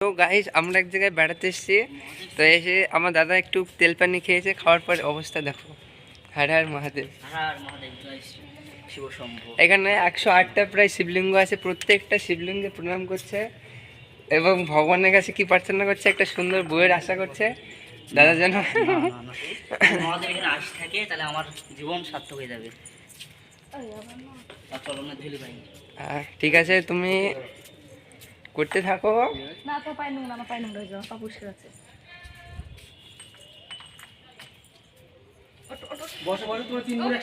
তো গাইস আমরা এক জায়গায় বেড়াতে এসেছি। তো এসে আমার দাদা একটু তেল পানি খেয়েছে খাওয়ার পর অবস্থা দেখো। হাড় হাড় মহাদেব। হ্যাঁ এখানে একশো আটটা প্রায় শিবলিঙ্গ আছে প্রত্যেকটা শিবলিঙ্গে প্রণাম করছে এবং ভগবানের কাছে কি প্রার্থনা করছে একটা সুন্দর বইয়ের আশা করছে। দাদা যেন মহাদেব এখানে আসি থাকে তাহলে আমার জীবন সার্থক হয়ে যাবে। চলো না ঠিক আছে তুমি করতে থাকো। না তো পাই নুন না পাই নুন রয়ে যাও পাপুস আছে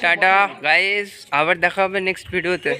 টাটা গাইস আবার দেখা হবে নেক্সট ভিডিওতে